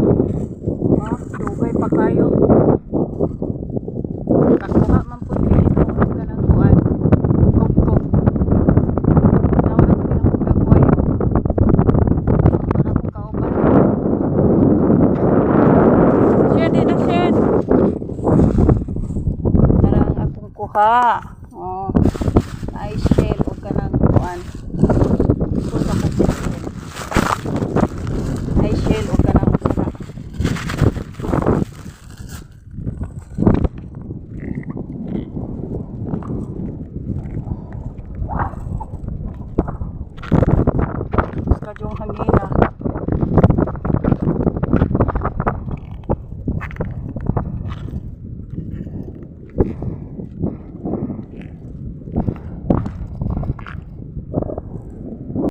oh, dugay pa kayo. Kakuha man po dili itong kanagkuhan kongkong nawala ko yung kakuhay wala kong kauban. Share din ang share narang akong kuha. Oh. hamin.